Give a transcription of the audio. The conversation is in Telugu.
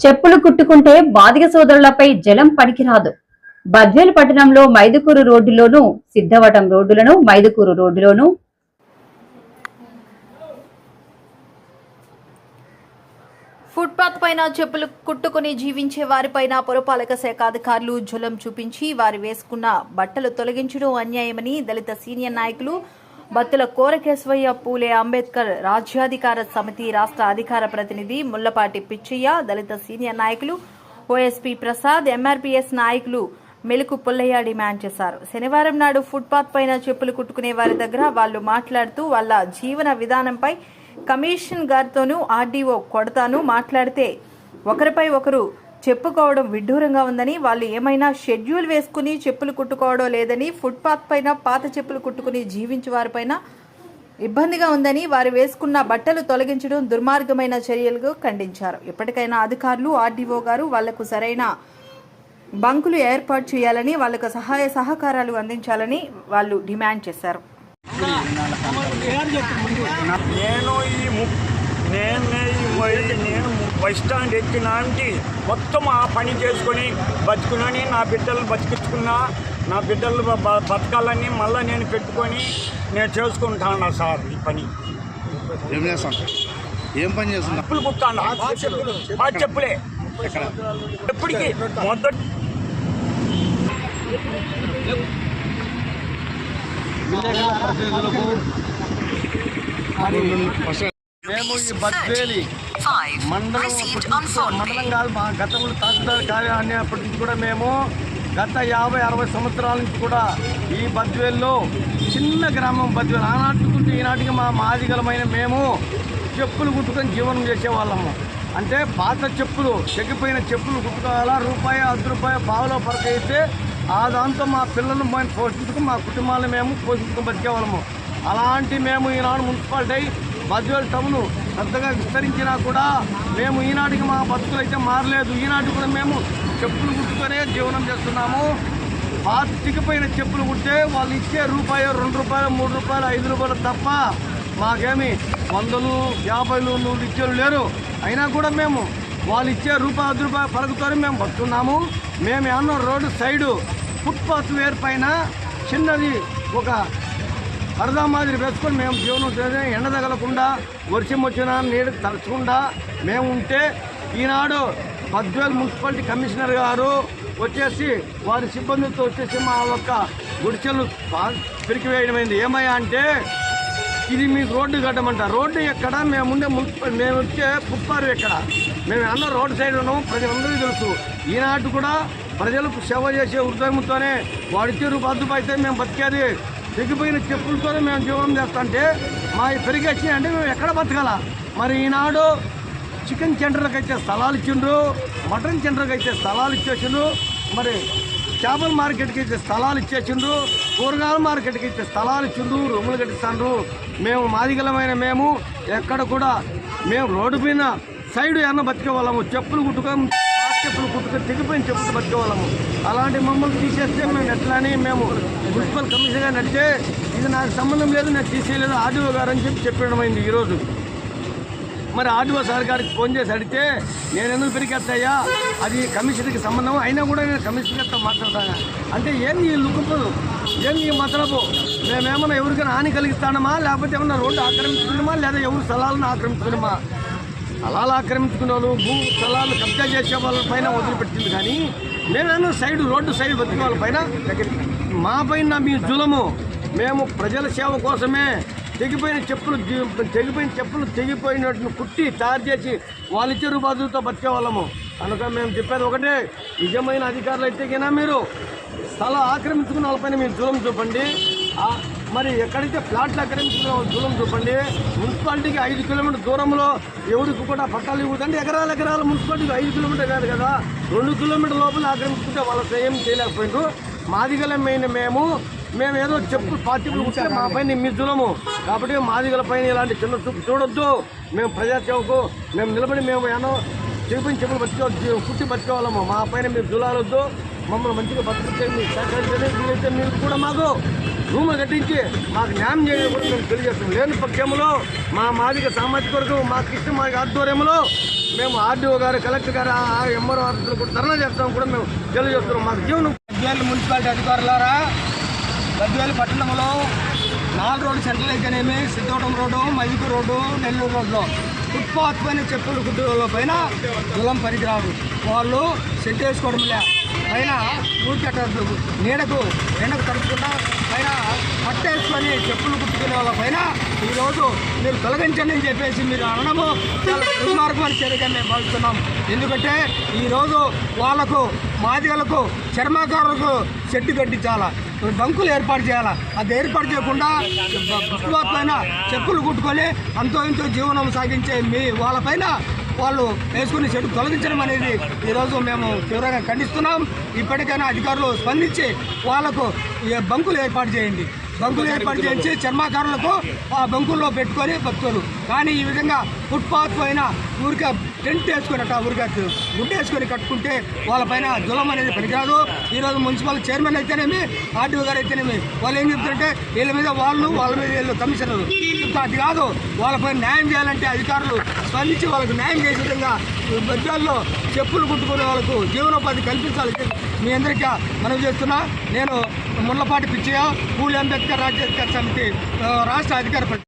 చెప్పులు కుట్టుకుంటే బాధిక సోదరులపై జలం పనికిరాదు. బద్వేలు పట్టణంలో మైదుకూరు రోడ్డులోను సిద్ధవటం రోడ్డులను మైదుకూరు రోడ్డులోను. ఫుట్పాత్ పైన చెప్పులు కుట్టుకుని జీవించే వారిపైన పురపాలక శాఖ అధికారులు జులం చూపించి వారు వేసుకున్న బట్టలు తొలగించడం అన్యాయమని దళిత సీనియర్ నాయకులు బత్తుల కోరకేశవయ్య పూలే అంబేద్కర్ రాజ్యాధికార సమితి రాష్ట్ర అధికార ప్రతినిధి ముల్లపాటి పిచ్చయ్య దళిత సీనియర్ నాయకులు ఓఎస్పీ ప్రసాద్ ఎంఆర్పీఎస్ నాయకులు మెలుకు పుల్లయ్య డిమాండ్ చేశారు. శనివారం నాడు ఫుట్పాత్ పైన చెప్పులు కుట్టుకునే వారి దగ్గర వాళ్ళు మాట్లాడుతూ వాళ్ళ జీవన విధానంపై కమిషన్ గారితోనూ ఆర్డీఓ కొడతాను మాట్లాడితే ఒకరిపై ఒకరు చెప్పుకోవడం విడ్డూరంగా ఉందని వాళ్ళు ఏమైనా షెడ్యూల్ వేసుకుని చెప్పులు కుట్టుకోవడం లేదని ఫుట్పాత్ పైన పాత చెప్పులు కుట్టుకుని జీవించే వారిపైన ఇబ్బందిగా ఉందని వారు వేసుకున్న బట్టలు తొలగించడం దుర్మార్గమైన చర్యలుగా ఖండించారు. ఇప్పటికైనా అధికారులు ఆర్డీఓ గారు వాళ్ళకు సరైన బంకులు ఏర్పాటు చేయాలని వాళ్ళకు సహాయ సహకారాలు అందించాలని వాళ్ళు డిమాండ్ చేశారు. నేను ఈ నేను నేను బస్ స్టాండ్ ఎక్కినాంటి మొత్తం ఆ పని చేసుకొని బతుకునని నా బిడ్డలు బతికించుకున్నా నా బిడ్డలు బతకాలని మళ్ళీ నేను పెట్టుకొని నేను చేసుకుంటాను సార్ ఈ పని. ఏం చేస్తాం? ఏం పని చేస్తున్నా? చెప్పులు కుట్టాను ఆ చెప్పులే ఎప్పటికీ? మొదటి ఫస్ట్ మేము ఈ బద్వేలి మండలం మండలం కాదు మా గతంలో తహసీల్దార్ కార్యాలయాన్ని అప్పటి నుంచి కూడా మేము గత యాభై అరవై సంవత్సరాల నుంచి కూడా ఈ బద్వేల్లో చిన్న గ్రామం బద్వేలు. ఆనాటికుంటే ఈనాటికి మా మాదిగలమైన మేము చెప్పులు కుట్టుకొని జీవనం చేసేవాళ్ళము. అంటే పాత చెప్పులు తెగిపోయిన చెప్పులు కుట్టుకోవాలా రూపాయి అర్ధ రూపాయి బావులో పరక అయితే ఆ దాంతో మా పిల్లలను మేము పోషించుకు మా కుటుంబాలను మేము పోషించుకుని బతికేవాళ్ళము. అలాంటి మేము ఈనాడు మున్సిపాలిటీ బద్వేల్ టౌన్ పెద్దగా విస్తరించినా కూడా మేము ఈనాటికి మా బతుకులు అయితే మారలేదు. ఈనాటి కూడా మేము చెప్పులు కుట్టుకొనే జీవనం చేస్తున్నాము. పాత చిక్కిపోయిన చెప్పులు కుట్టే వాళ్ళు ఇచ్చే రూపాయలు రెండు రూపాయలు మూడు రూపాయలు ఐదు రూపాయలు తప్ప మాకేమి వందలు యాభైలు నూరు ఇచ్చేలు లేరు. అయినా కూడా మేము వాళ్ళు ఇచ్చే రూపాయి ఐదు రూపాయలు పలుకుతారు మేము బతున్నాము మేము ఏమన్నా రోడ్డు సైడు ఫుట్పాత్ వేర్ పైన చిన్నది ఒక పరదా మాదిరి వేసుకొని మేము జీవనం చేసే ఎండ తగలకుండా వర్షం వచ్చినా నీడ తలచకుండా మేము ఉంటే ఈనాడు పద్వేల్ మున్సిపాలిటీ కమిషనర్ గారు వచ్చేసి వారి సిబ్బందితో వచ్చేసి మా యొక్క గుడిచెలు పెరికివేయడమైంది. ఏమయ్యా అంటే ఇది మీకు రోడ్డు కట్టమంట. రోడ్డు ఎక్కడ? మేముండే మున్సిపల్ మేము వచ్చే పుప్పారు ఎక్కడ? మేము అన్న రోడ్డు సైడ్ ఉన్నాము ప్రజలందరికీ తెలుసు. ఈనాటి కూడా ప్రజలకు సేవ చేసే ఉద్యమంతోనే వాడిచ్చే రూపాయలు అయితే మేము బతికేది. తెగిపోయిన చెప్పులతోనే మేము జీవనం చేస్తుంటే మా పెరిగేసి అంటే మేము ఎక్కడ బతకాల? మరి ఈనాడు చికెన్ సెంటర్లకు అయితే స్థలాలు ఇచ్చిండ్రు మటన్ సెంటర్కి అయితే స్థలాలు ఇచ్చేసిండ్రు మరి చేపల మార్కెట్కి అయితే స్థలాలు ఇచ్చేసిండ్రు కూరగాయల మార్కెట్కి అయితే స్థలాలు ఇచ్చిండ్రు రూములు కట్టిస్తాండ్రు. మేము మాదిగలమైన మేము ఎక్కడ కూడా మేము రోడ్డు పైన సైడ్ ఏమన్నా బతికే వాళ్ళము చెప్పులు కుట్టుకొని చెప్పులు కుట్టుకొని తెగిపోయిన చెప్పులు బతికే అలాంటి మమ్మల్ని తీసేస్తే మేము ఎట్లానే? మేము మున్సిపల్ కమిషన్గా నడితే ఇది నాకు సంబంధం లేదు నేను తీసేయలేదు ఆర్డీఓ గారు అని చెప్పి చెప్పడం అయింది ఈరోజు. మరి ఆర్డీఓ సార్ గారికి ఫోన్ చేసి అడిగితే నేను ఎందుకు పెరిగేస్తాయా అది కమిషన్కి సంబంధం అయినా కూడా నేను కమిషనర్తో మాట్లాడతాను? అంటే ఏంది ఈ లుక్కుపోదు ఏంది ఈ మతలపు మేమేమన్నా ఎవరికైనా హాని కలిగిస్తానమా? లేకపోతే ఏమన్నా రోడ్డు ఆక్రమించుకున్నామా? లేదా ఎవరు స్థలాలను ఆక్రమించుకున్నామా? స్థలాలు ఆక్రమించుకునే వాళ్ళు భూ స్థలాలు కబ్జా చేసే వాళ్ళ పైన వదిలిపెట్టింది. కానీ మేమేమో సైడ్ రోడ్డు సైడ్ బతికే వాళ్ళ పైన మా పైన మీ జులము. మేము ప్రజల సేవ కోసమే తెగిపోయిన చెప్పులు తెగిపోయిన చెప్పులు తెగిపోయినట్టు కుట్టి తయారు చేసి వాళ్ళ ఇచ్చే రూపాయలతో బతికే వాళ్ళము. కనుక మేము చెప్పేది ఒకటే నిజమైన అధికారులు అయితే కినా మీరు స్థలం ఆక్రమించుకున్న వాళ్ళపైన మీరు జూలం చూపండి. మరి ఎక్కడైతే ప్లాట్లు ఆక్రమించుకున్న దూరం చూపండి మున్సిపాలిటీకి ఐదు కిలోమీటర్ దూరంలో ఎవరికి కూడా పట్టాలు ఇవ్వదండి ఎకరాల ఎకరాల మున్సిపాలిటీకి ఐదు కిలోమీటర్ కాదు కదా. రెండు కిలోమీటర్ లోపల ఆక్రమించుకుంటే వాళ్ళ ఏం చేయలేకపోయిండ్రు మాదిగల మేము మేము ఏదో చెప్పు పార్టీలు ఉంటే మా పైన మీ కాబట్టి మాదిగల పైన ఇలాంటి చిన్న చూపు చూడొద్దు. మేము ప్రజాసేవకు మేము నిలబడి మేము ఏమో చెప్పుని చెప్పులు బతికే కుట్టి బతికేవాళ్ళము మా పైన మీరు జులాలొద్దు మమ్మల్ని మంచిగా బతికించండి సహకరించండి. వీలైతే మీరు కూడా మాకు రూములు కట్టించి మాకు న్యాయం చేయడం కూడా మేము తెలియజేస్తాం లేని పక్షంలో మా మాదిక సామాజిక వర్గం మాకు ఇష్టం మా ఆధ్వర్యంలో మేము ఆర్డీఓ గారు కలెక్టర్ గారు ఆ ఎంఆర్ఓ ఆఫీసులు కూడా ధర్నా చేస్తాం కూడా మేము తెలియజేస్తున్నాం. మాకు జీవనం గద్వేలు మున్సిపాలిటీ అధికారులారా గద్వేలు పట్టణంలో నాలుగు రోడ్డు సెంట్రల్ అయితేనేమి సిద్ధవటం రోడ్డు మైదుకు రోడ్డు నెల్లూరు రోడ్లో ఫుట్పాత్ పైన చెప్పులు గుడ్డల పైన దులం పనికిరాదు వాళ్ళు సెట్ వేసుకోవడం లే. పైన ఊరికట్ట నీడకు ఎండకు తడుపుకుండా పైన పట్టేసుకొని చెప్పులు కుట్టుకునే వాళ్ళ పైన ఈరోజు మీరు తొలగించండి అని చెప్పేసి మీరు అనడము చాలా దుర్మార్గమైన చర్యగా మేము భావిస్తున్నాం. ఎందుకంటే ఈరోజు వాళ్ళకు మాదిగలకు చర్మకారులకు చెట్టు కట్టించాలా బంకులు ఏర్పాటు చేయాలా అది ఏర్పాటు చేయకుండా పైన చెప్పులు కుట్టుకొని అంతో ఇంతో జీవనం సాగించే మీ వాళ్ళపైన వాళ్ళు వేసుకుని చెట్టు తొలగించడం అనేది ఈరోజు మేము తీవ్రంగా ఖండిస్తున్నాం. ఇప్పటికైనా అధికారులు స్పందించి వాళ్ళకు బంకులు ఏర్పాటు చేయండి. బంకులు ఏర్పాటు చేయించి చర్మాకారులకు ఆ బంకుల్లో పెట్టుకొని బతుకోరు కానీ ఈ విధంగా ఫుట్పాత్ పైన ఊరికే టెంట్ వేసుకున్నట్ట ఊరికే గుడ్డ వేసుకొని కట్టుకుంటే వాళ్ళపైన జులం అనేది పనికిరాదు. ఈరోజు మున్సిపల్ చైర్మన్ అయితేనేమి ఆర్టీఓ గారు అయితేనేమి వాళ్ళు ఏం చెప్తారంటే వీళ్ళ మీద వాళ్ళు వాళ్ళ మీద వీళ్ళు కమిషనర్. చెప్తా అది కాదు వాళ్ళపై న్యాయం చేయాలంటే అధికారులు స్పందించి వాళ్ళకు న్యాయం చేసే విధంగా మధ్యాల్లో చెప్పులు కుట్టుకునే వాళ్ళకు జీవనోపాధి కల్పించాలి మీ అందరికీ మనం చేస్తున్నా. నేను ముళ్ళపాటి పిచ్చయ్య కూలి అంబేద్కర్ రాజ్యాంగ సమితి రాష్ట్ర అధికార